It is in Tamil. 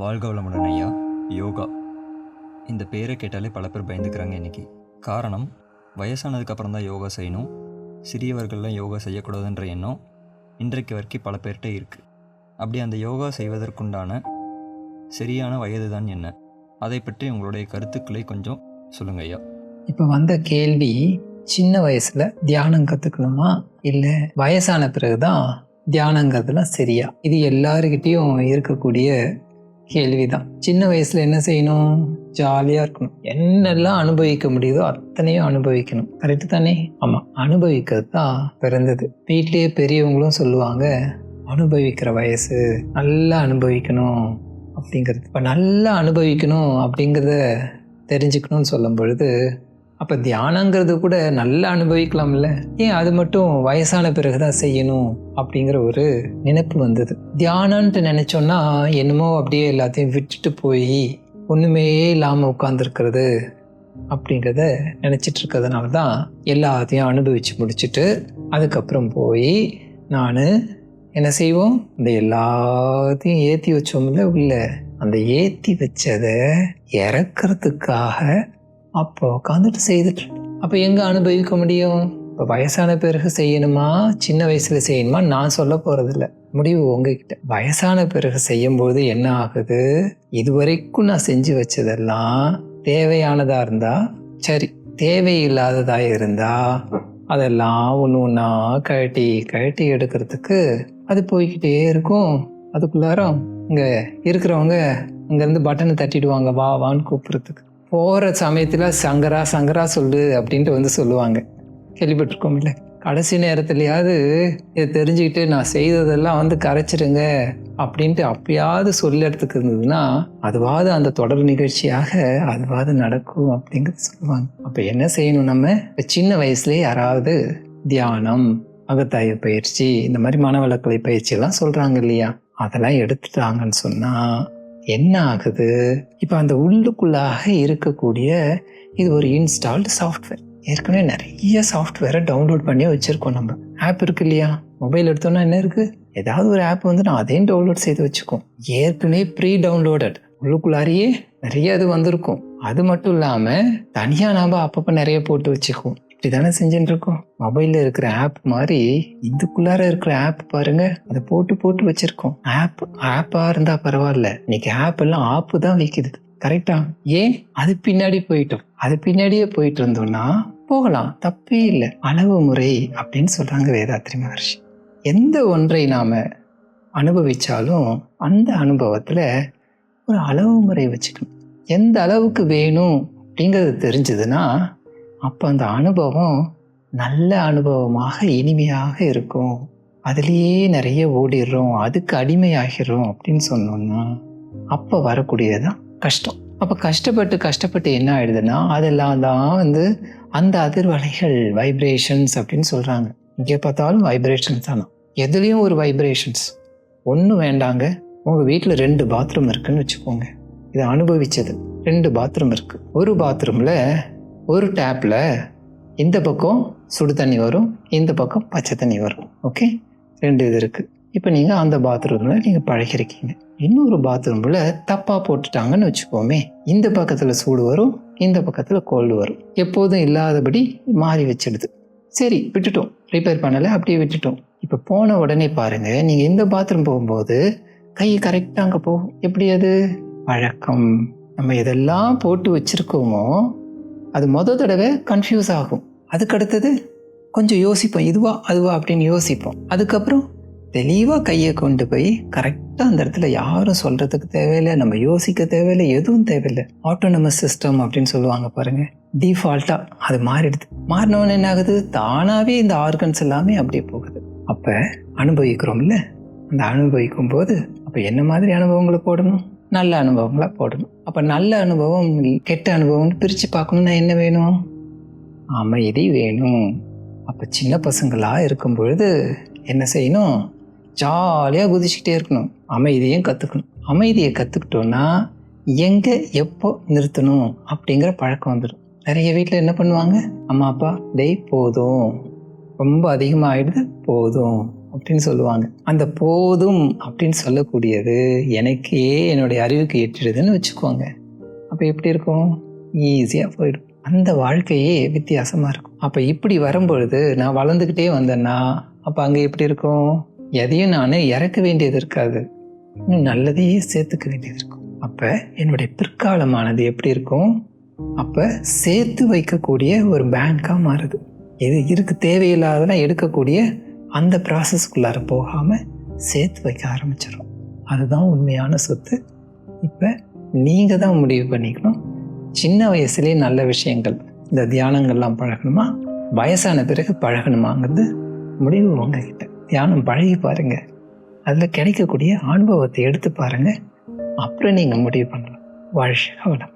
வாழ்க வளமுடன் ஐயா. யோகா. இந்த பேரை கேட்டாலே பல பேர் பயந்துக்கிறாங்க இன்னைக்கு. காரணம் வயசானதுக்கப்புறம் தான் யோகா செய்யணும். சிறியவர்கள்லாம் யோகா செய்யக்கூடாதுன்ற எண்ணம் இன்றைக்கு வரைக்கும் பல பேர்கிட்ட இருக்குது அப்படி அந்த யோகா செய்வதற்குண்டான சரியான வயது தான் என்ன? அதை பற்றி உங்களுடைய கருத்துக்களை கொஞ்சம் சொல்லுங்க ஐயா. இப்போ வந்த கேள்வி சின்ன வயசில் தியானம் கற்றுக்கணுமா இல்லை வயசான பிறகுதான் தியானங்கிறதுலாம் சரியா? இது எல்லாருக்கிட்டேயும் இருக்கக்கூடிய கேள்விதான். சின்ன வயசுல என்ன செய்யணும்? ஜாலியா இருக்கணும். என்னெல்லாம் அனுபவிக்க முடியுதோ அத்தனையும் அனுபவிக்கணும். கரெக்டு தானே ஆமா அனுபவிக்கிறது தான் பிறந்தது. வீட்லயே பெரியவங்களும் சொல்லுவாங்க அனுபவிக்கிற வயசு நல்லா அனுபவிக்கணும் அப்படிங்கிறது. இப்போ நல்லா அனுபவிக்கணும் அப்படிங்கிறத தெரிஞ்சுக்கணும்னு சொல்லும் பொழுது அப்போ தியானங்கிறது கூட நல்லா அனுபவிக்கலாம்ல? ஏன் அது மட்டும் வயசான பிறகு தான் செய்யணும் அப்படிங்கிற ஒரு நினைப்பு வந்தது. தியானன்ட்டு நினச்சோன்னா என்னமோ அப்படியே எல்லாத்தையும் விட்டுட்டு போய் ஒன்றுமே இல்லாமல் உட்காந்துருக்கிறது அப்படிங்கிறத நினச்சிட்டு இருக்கிறதுனால தான் எல்லாத்தையும் அனுபவித்து முடிச்சுட்டு அதுக்கப்புறம் போய் நான் என்ன செய்வோம்? இந்த எல்லாத்தையும் ஏற்றி வச்சோம்ல உள்ள. அந்த ஏற்றி வச்சதை இறக்கிறதுக்காக அப்போ உட்காந்துட்டு செய்துட்டு. அப்போ எங்கே அனுபவிக்க முடியும்? இப்போ வயசான பிறகு செய்யணுமா? சின்ன வயசில் செய்யணுமா? நான் சொல்ல போகிறதில்ல முடிவு உங்ககிட்ட. வயசான பிறகு செய்யும்போது என்ன ஆகுது? இதுவரைக்கும் நான் செஞ்சு வச்சதெல்லாம் தேவையானதாக இருந்தால் சரி தேவையில்லாததாக இருந்தால் அதெல்லாம் ஒன்று ஒன்றா கழட்டி கழட்டி எடுக்கிறதுக்கு அது போய்கிட்டே இருக்கும். அதுக்குள்ளாரம் இங்கே இருக்கிறவங்க இங்கேருந்து பட்டனை தட்டிடுவாங்க. வா வான்னு கூப்பிட்றதுக்கு. போகிற சமயத்தில் சங்கரா சங்கரா சொல்லு அப்படின்ட்டு வந்து சொல்லுவாங்க. கேள்விப்பட்டிருக்கோம் இல்லை கடைசி நேரத்துலையாவது இதை தெரிஞ்சுக்கிட்டு நான் செய்ததெல்லாம் வந்து கரைச்சிடுங்க அப்படின்ட்டு அப்பயாவது சொல்லிடத்துக்கு இருந்ததுன்னா அதுவாது அந்த தொடர் நிகழ்ச்சியாக அதுவாது நடக்கும் அப்படிங்கிறது சொல்லுவாங்க. அப்போ என்ன செய்யணும் நம்ம? இப்போ சின்ன வயசுலேயே யாராவது தியானம் அகத்தாய பயிற்சி இந்த மாதிரி மனவளக்கலை பயிற்சி எல்லாம் சொல்கிறாங்க இல்லையா? அதெல்லாம் எடுத்துட்டாங்கன்னு சொன்னால் என்ன ஆகுது இப்போ அந்த உள்ளுக்குள்ளாக இருக்கக்கூடிய இது ஒரு இன்ஸ்டால்டு சாஃப்ட்வேர் ஏற்கனவே நிறைய சாஃப்ட்வேரை டவுன்லோட் பண்ணி வச்சுருக்கோம் நம்ம. ஆப் இருக்கு இல்லையா? மொபைல் எடுத்தோன்னா என்ன இருக்குது ஏதாவது ஒரு ஆப் வந்து நான் அதையும் டவுன்லோட் செய்து வச்சுக்கோம். ஏற்கனவே ப்ரீ டவுன்லோடட் உள்ளுக்குள்ளாரியே நிறைய இது வந்திருக்கும். அது மட்டும் இல்லாமல் தனியாக நாம் அப்பப்போ நிறைய போட்டு வச்சுக்குவோம். இப்படி தானே செஞ்சுட்டு இருக்கோம் மொபைலில் இருக்கிற ஆப் மாதிரி இதுக்குள்ளார இருக்கிற ஆப் பாருங்க. அதை போட்டு போட்டு வச்சிருக்கோம். ஆப் ஆப்பாக இருந்தால் பரவாயில்ல. இன்னைக்கு ஆப் எல்லாம் ஆப்பு தான் விற்கிது கரெக்டா ஏன்? அது பின்னாடி போயிட்டோம். அது பின்னாடியே போயிட்டு இருந்தோம்னா போகலாம். தப்பே இல்லை. அளவு முறை அப்படின்னு சொல்றாங்க வேதாத்ரி மகர்ஷி. எந்த ஒன்றை நாம அனுபவிச்சாலும் அந்த அனுபவத்துல ஒரு அளவு முறை வச்சுக்கணும். எந்த அளவுக்கு வேணும் அப்படிங்கிறது தெரிஞ்சதுன்னா அப்போ அந்த அனுபவம் நல்ல அனுபவமாக இனிமையாக இருக்கும். அதுலேயே நிறைய ஓடிடுறோம் அதுக்கு அடிமையாகிறோம் அப்படின்னு சொன்னோம்னா அப்போ வரக்கூடியதுதான் கஷ்டம். அப்போ கஷ்டப்பட்டு கஷ்டப்பட்டு என்ன ஆயிடுதுன்னா அதெல்லாம் தான் வந்து அந்த அதிர்வலைகள் வைப்ரேஷன்ஸ் அப்படின்னு சொல்கிறாங்க இங்கே பார்த்தாலும் வைப்ரேஷன்ஸ் தானா? எதுலேயும் ஒரு வைப்ரேஷன்ஸ் ஒன்றும் வேண்டாங்க. உங்கள் வீட்டில் ரெண்டு பாத்ரூம் இருக்குன்னு வச்சுக்கோங்க. இதை அனுபவித்தது ரெண்டு பாத்ரூம் இருக்குது ஒரு பாத்ரூமில் ஒரு டேப்பில் இந்த பக்கம் சுடு தண்ணி வரும் இந்த பக்கம் பச்சை தண்ணி வரும். ஓகே ரெண்டு இது இருக்குது இப்போ நீங்கள் அந்த பாத்ரூமில் நீங்கள் பழகிருக்கீங்க. இன்னொரு பாத்ரூமில் தப்பாக போட்டுட்டாங்கன்னு வச்சுக்கோமே இந்த பக்கத்தில் சூடு வரும் இந்த பக்கத்தில் கோல்டு வரும். எப்போதும் இல்லாதபடி மாறி வச்சிடுது. சரி விட்டுட்டோம். ரிப்பேர் பண்ணலை அப்படியே விட்டுட்டோம். இப்போ போன உடனே பாருங்கள் நீங்கள் இந்த பாத்ரூம் போகும்போது கை கரெக்டாக அங்கே போகும். எப்படி அது? வழக்கம். நம்ம எதெல்லாம் போட்டு வச்சுருக்கோமோ அது மொதல் தடவை கன்ஃபியூஸ் ஆகும். அதுக்கு அடுத்தது கொஞ்சம் யோசிப்போம். இதுவா அதுவா அப்படின்னு யோசிப்போம். அதுக்கப்புறம் தெளிவாக கையை கொண்டு போய் கரெக்டாக அந்த இடத்துல யாரும் சொல்கிறதுக்கு தேவையில்லை நம்ம யோசிக்க தேவையில்லை எதுவும் தேவையில்லை. ஆட்டோனமஸ் சிஸ்டம் அப்படின்னு சொல்லுவாங்க பாருங்கள் டிஃபால்ட்டாக அது மாறிடுது. மாறினவன் என்ன ஆகுது? தானாகவே இந்த ஆர்கன்ஸ் எல்லாமே அப்படியே போகுது. அப்போ அனுபவிக்கிறோம்ல. அந்த அனுபவிக்கும் போது அப்போ என்ன மாதிரி அனுபவங்களை போடணும்? நல்ல அனுபவங்களாக போடணும். அப்போ நல்ல அனுபவம் கெட்ட அனுபவம்னு பிரித்து பார்க்கணுன்னா என்ன வேணும்? அமைதி வேணும்? அப்போ சின்ன பசங்களாக இருக்கும் பொழுது என்ன செய்யணும்? ஜாலியாக குதிச்சுக்கிட்டே இருக்கணும். அமைதியும் கற்றுக்கணும் அமைதியை கற்றுக்கிட்டோன்னா எங்கே எப்போ நிறுத்தணும் அப்படிங்கிற பழக்கம் வந்துடும். நிறைய வீட்டில் என்ன பண்ணுவாங்க? அம்மா அப்பா டெய் போதும். ரொம்ப அதிகமாக ஆகிடுது போதும். அப்படின்னு சொல்லுவாங்க. அந்த போதும் அப்படின்னு சொல்லக்கூடியது எனக்கே என்னுடைய அறிவுக்கு எட்டிடுதுன்னு வச்சுக்கோங்க. அப்போ எப்படி இருக்கும்? ஈஸியாக போயிடும். அந்த வாழ்க்கையே வித்தியாசமாக இருக்கும். அப்போ இப்படி வரும்பொழுது நான் வளர்ந்துக்கிட்டே வந்தேன்னா அப்போ அங்கே எப்படி இருக்கும்? எதையும் நான் இறக்க வேண்டியது இருக்காது. இன்னும் நல்லதையே சேர்த்துக்க வேண்டியது இருக்கும். அப்போ என்னுடைய பிற்காலமானது எப்படி இருக்கும்? அப்போ சேர்த்து வைக்கக்கூடிய ஒரு பேங்காக மாறுது. இது இருக்கு தேவையில்லாதெல்லாம் எடுக்கக்கூடிய அந்த ப்ராசஸ்க்குள்ளார போகாமல் சேர்த்து வைக்க ஆரம்பிச்சிடும் அதுதான் உண்மையான சொத்து. இப்போ நீங்கள் தான் முடிவு பண்ணிக்கணும். சின்ன வயசுலேயே நல்ல விஷயங்கள் இந்த தியானங்கள்லாம் பழகணுமா? வயசான பிறகு பழகணுமாங்கிறது முடிவு உங்ககிட்ட. தியானம் பழகி பாருங்கள் அதில் கிடைக்கக்கூடிய அனுபவத்தை எடுத்து பாருங்கள் அப்புறம் நீங்கள் முடிவு பண்ணலாம். வாழ்க வளம்.